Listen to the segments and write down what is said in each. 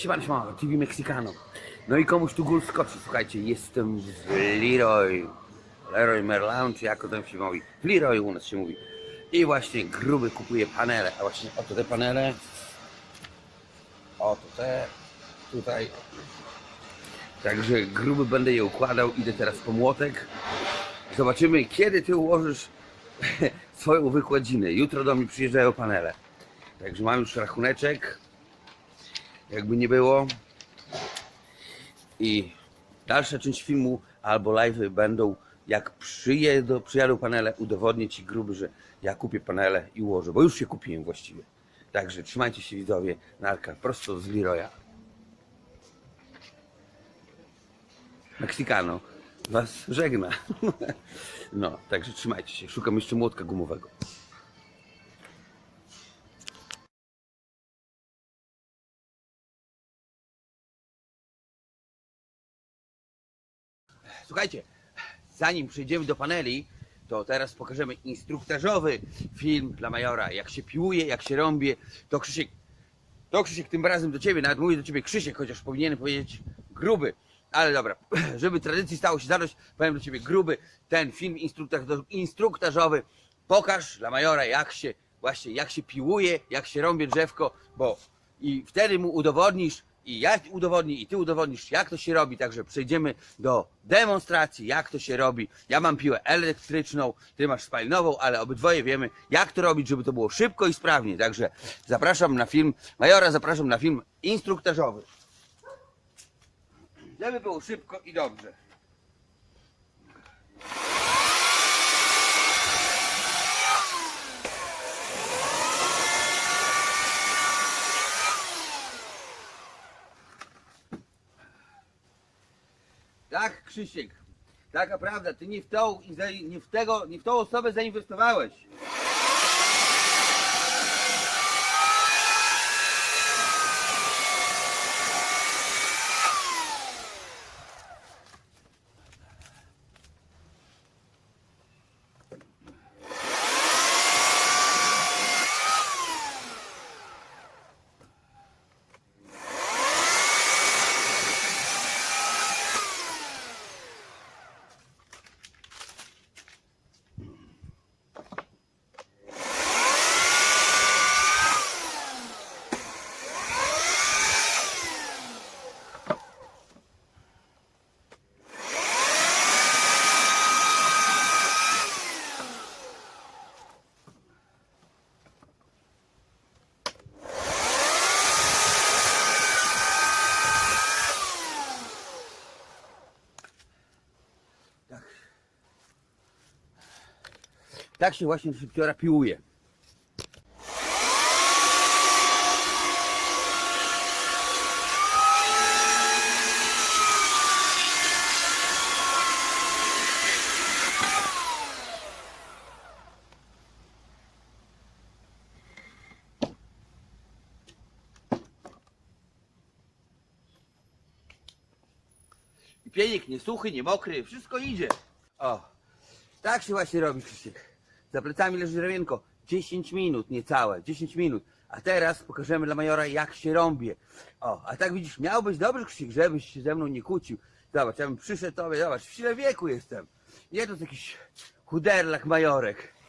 Siema, TV Mexicano. No i komuś tu gól skoczy, słuchajcie, jestem w Leroy, Leroy Merlin, czy jak o tym się mówi, Leroy u nas się mówi. I właśnie gruby kupuje panele, a właśnie oto te panele, oto te, tutaj. Także gruby będę je układał, idę teraz po młotek. Zobaczymy, kiedy ty ułożysz swoją wykładzinę. Jutro do mnie przyjeżdżają panele. Także mam już rachuneczek, jakby nie było. I dalsza część filmu albo live'y będą, jak przyjedą, przyjadą panele, udowodnię Ci gruby, że ja kupię panele i ułożę, bo już się kupiłem właściwie. Także trzymajcie się widzowie, narka prosto z Leroya. Mexicano Was żegna. No, także trzymajcie się. Szukam jeszcze młotka gumowego. Słuchajcie, zanim przejdziemy do paneli, to teraz pokażemy instruktażowy film dla Majora. Jak się piłuje, jak się rąbie. To Krzysiek, to Krzysiek tym razem do Ciebie, nawet mówię do Ciebie Krzysiek, chociaż powinienem powiedzieć gruby. Ale dobra, żeby tradycji stało się zadość, powiem do Ciebie gruby, ten film instruktaż- instruktażowy. Pokaż dla Majora, jak się właśnie, jak się piłuje, jak się rąbie drzewko, bo i wtedy mu udowodnisz, i ja udowodnię, i ty udowodnisz, jak to się robi. Także przejdziemy do demonstracji, jak to się robi. Ja mam piłę elektryczną, ty masz spalinową, ale obydwoje wiemy, jak to robić, żeby to było szybko i sprawnie. Także zapraszam na film, Majora zapraszam na film instruktażowy. Żeby było szybko i dobrze. Tak, Krzysiek. Taka prawda, ty nie w tą, nie w tego, nie w tą osobę zainwestowałeś. Tak się właśnie szybciora piłuje. Pienik nie suchy, nie mokry, wszystko idzie. O, tak się właśnie robi, Krzysiek. Za plecami leży drewienko. 10 minut, niecałe, 10 minut. A teraz pokażemy dla Majora, jak się rąbie. O, a tak widzisz, miał być dobry Krzysiek, żebyś się ze mną nie kłócił. Zobacz, ja bym przyszedł tobie, zobacz, w sile wieku jestem. Nie to jest jakiś chuderlak Majorek.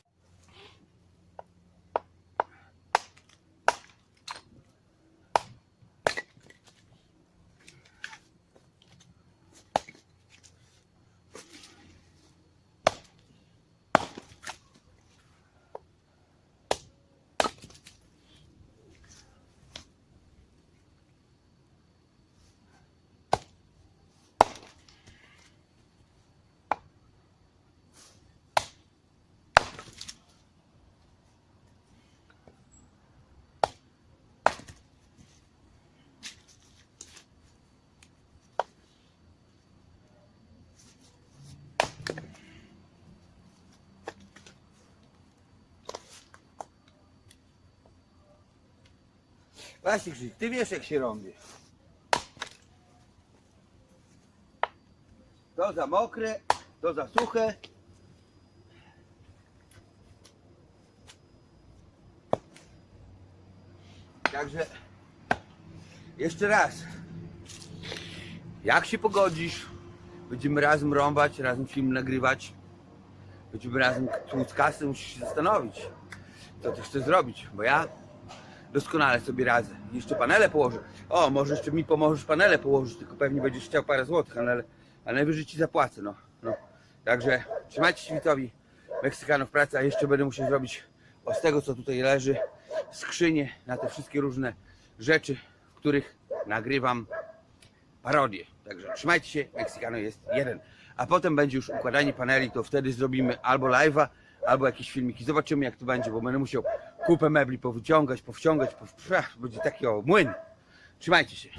Właśnie Krzysiek, ty wiesz jak się rąbie. To za mokre, to za suche. Także jeszcze raz. Jak się pogodzisz, będziemy razem rąbać, razem film nagrywać. Będziemy razem tłuc kasy, musisz się zastanowić, co ty chcesz zrobić, bo ja doskonale sobie radzę. Jeszcze panele położę. O, może jeszcze mi pomożesz panele położyć, tylko pewnie będziesz chciał parę złotych, ale, ale najwyżej ci zapłacę, no. no. Także trzymajcie się widzowie, Meksykanów pracy, a jeszcze będę musiał zrobić o z tego, co tutaj leży, skrzynie na te wszystkie różne rzeczy, w których nagrywam parodię. Także trzymajcie się, Meksykano jest jeden. A potem będzie już układanie paneli, to wtedy zrobimy albo live'a, albo jakieś filmiki. Zobaczymy jak to będzie, bo będę musiał kupę mebli powyciągać, powciągać, pow... Będzie taki o młyn. Trzymajcie się.